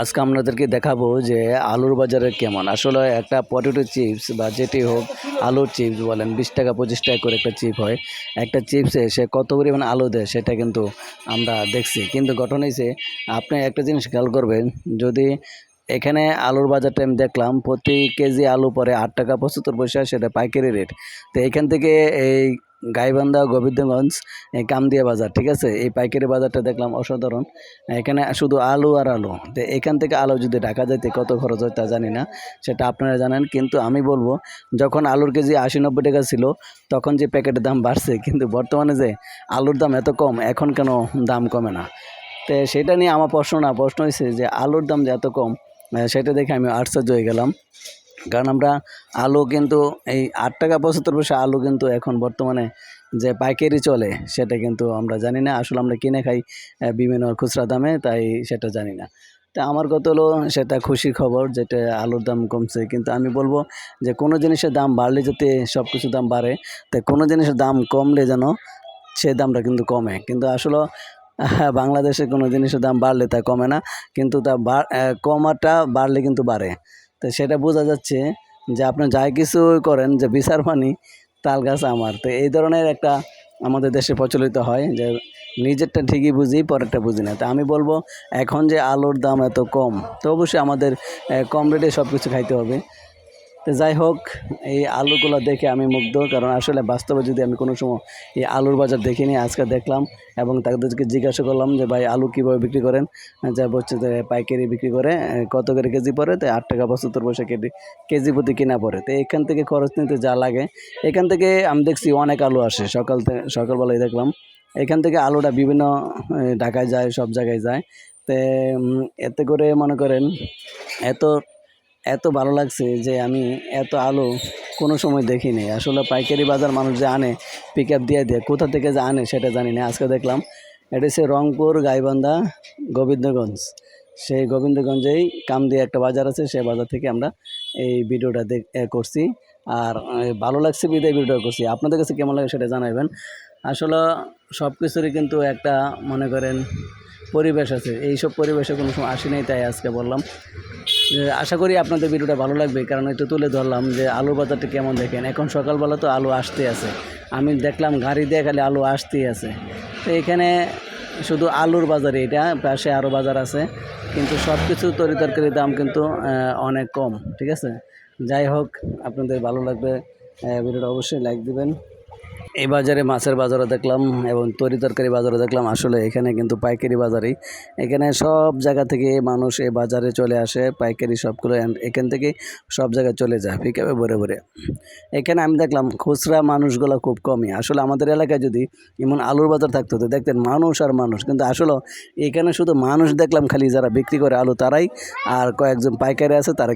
আজকে আপনাদেরকে দেখাবো যে আলুর বাজারে কেমন। আসলে একটা পটেটো চিপস বা যেটি হোক আলুর চিপস বলেন, বিশ টাকা, পঁচিশ টাকা করে একটা চিপ হয়। একটা চিপসে সে কত পরিমাণ আলু দেয় সেটা কিন্তু আমরা দেখছি। কিন্তু ঘটনা হয়েছে আপনি একটা জিনিস খেয়াল করবেন, যদি এখানে আলুর বাজারটা আমি দেখলাম, প্রতি কেজি আলু পরে আট টাকা পঁচাত্তর পয়সা, সেটা পাইকারি রেট তো এখান থেকে এই গাইবান্ধা গোবিন্দগঞ্জ কামদিয়া বাজার, ঠিক আছে? এই পাইকারি বাজারটা দেখলাম অসাধারণ। এখানে শুধু আলু আর আলু। তো, এখান থেকে আলু যদি ঢাকা যেতে কত খরচ হয় তা জানি না, সেটা আপনারা জানেন। কিন্তু আমি বলব, যখন আলুর কেজি আশি নব্বই টাকা ছিল, তখন যে প্যাকেটের দাম বাড়ছে, কিন্তু বর্তমানে যে আলুর দাম এত কম, এখন কেন দাম কমে না? তো, সেটা নিয়ে আমার প্রশ্ন না, প্রশ্ন হয়েছে যে আলুর দাম যে এত কম সেটা দেখে আমি আশ্চর্য হয়ে গেলাম। কারণ আমরা আলু কিন্তু এই আট টাকা পঁচাত্তর পয়সা আলু কিন্তু এখন বর্তমানে যে পাইকারি চলে সেটা কিন্তু আমরা জানি না। আসলে আমরা কিনে খাই বিভিন্ন খুচরা দামে তাই সেটা জানি না। তা আমার কত হলো সেটা খুশির খবর যেটা আলুর দাম কমছে। কিন্তু আমি বলব যে কোনো জিনিসের দাম বাড়লে যাতে সব কিছুর দাম বাড়ে তাই কোনো জিনিসের দাম কমলে যেন সেই দামটা কিন্তু কমে। কিন্তু আসলে আহ, বাংলাদেশে কোনো জিনিসের দাম বাড়লে তা কমে না। কিন্তু তা কমাটা বাড়লে কিন্তু বাড়ে। তো সেটা বোঝা যাচ্ছে যে আপনি যাই কিছু করেন যে বিচার পানি তাল গাছ আমার। তো এই ধরনের একটা আমাদের দেশে প্রচলিত হয় যে নিজেরটা ঠিকই বুঝি, পরেরটা বুঝি না। তো আমি বলব, এখন যে আলুর দাম এত কম, তো অবশ্যই আমাদের কম রেটে সব কিছু খাইতে হবে। তো যাই হোক, এই আলুগুলো দেখে আমি মুগ্ধ, কারণ আসলে বাস্তবে যদি আমি কোনো সময় এই আলুর বাজার দেখিনি, আজকে দেখলাম এবং তাদেরকে জিজ্ঞাসা করলাম যে, ভাই, আলু কীভাবে বিক্রি করেন? যা বলছে যে, পাইকারি বিক্রি করে কত করে কেজি পড়ে? তো আট টাকা পঁচাত্তর পয়সা কেজি কেজি প্রতি কিনা পড়ে। তো এখান থেকে খরচ নিতে যা লাগে। এখান থেকে আমি দেখছি অনেক আলু আসে, সকাল থেকে সকালবেলায় দেখলাম। এখান থেকে আলুটা বিভিন্ন ঢাকায় যায়, সব জায়গায় যায়। তো এতে করে মনে করেন, এত এত ভালো লাগছে যে আমি এত আলু কোনো সময় দেখিনি। আসলে পাইকারি বাজার মানুষ যে আনে পিক আপ দিয়ে দিয়ে, কোথা থেকে যে আনে সেটা জানি না, আজকে দেখলাম। এটা হচ্ছে রংপুর গাইবান্ধা গোবিন্দগঞ্জ। সেই গোবিন্দগঞ্জেই কামদিয়া একটা বাজার আছে, সেই বাজার থেকে আমরা এই ভিডিওটা দেখ করছি। আর ভালো লাগছে বিদায় ভিডিওটা করছি। আপনাদের কাছে কেমন লাগে সেটা জানাবেন আসলে সব কিছুরই কিন্তু একটা, মনে করেন, পরিবেশ আছে। এইসব পরিবেশে কোনো সময় আসি নাই তাই আজকে বললাম। আশা করি আপনাদের ভিডিওটা ভালো লাগবে, কারণ একটু তুলে ধরলাম যে আলুর বাজারটা কেমন দেখেন। এখন সকালবেলা তো আলু আসতে আছে। আমি দেখলাম গাড়ি দিয়ে খালি আলু আসতেই আছে। তো এখানে শুধু আলুর বাজারে, এটা পাশে আরও বাজার আছে। কিন্তু সব কিছু তরি তরকারির দাম কিন্তু অনেক কম, ঠিক আছে? যাই হোক, আপনাদের ভালো লাগবে ভিডিওটা অবশ্যই লাইক দিবেন। এই বাজারে মাছের বাজারও দেখলাম এবং তরি তরকারি বাজারও দেখলাম। আসলে এখানে কিন্তু পাইকারি বাজারেই। এখানে সব জায়গা থেকে মানুষ এই বাজারে চলে আসে, পাইকারি সবগুলো এখান থেকে সব জায়গায় চলে যায় পিকাপে ভরে ভরে। এখানে আমি দেখলাম খুচরা মানুষগুলো খুব কমই। আসলে আমাদের এলাকায় যদি এমন আলুর বাজার থাকতো তো দেখতেন মানুষ আর মানুষ। কিন্তু আসলে এখানে শুধু মানুষ দেখলাম, খালি যারা বিক্রি করে আলু তারাই, আর কয়েকজন পাইকারি আছে তারা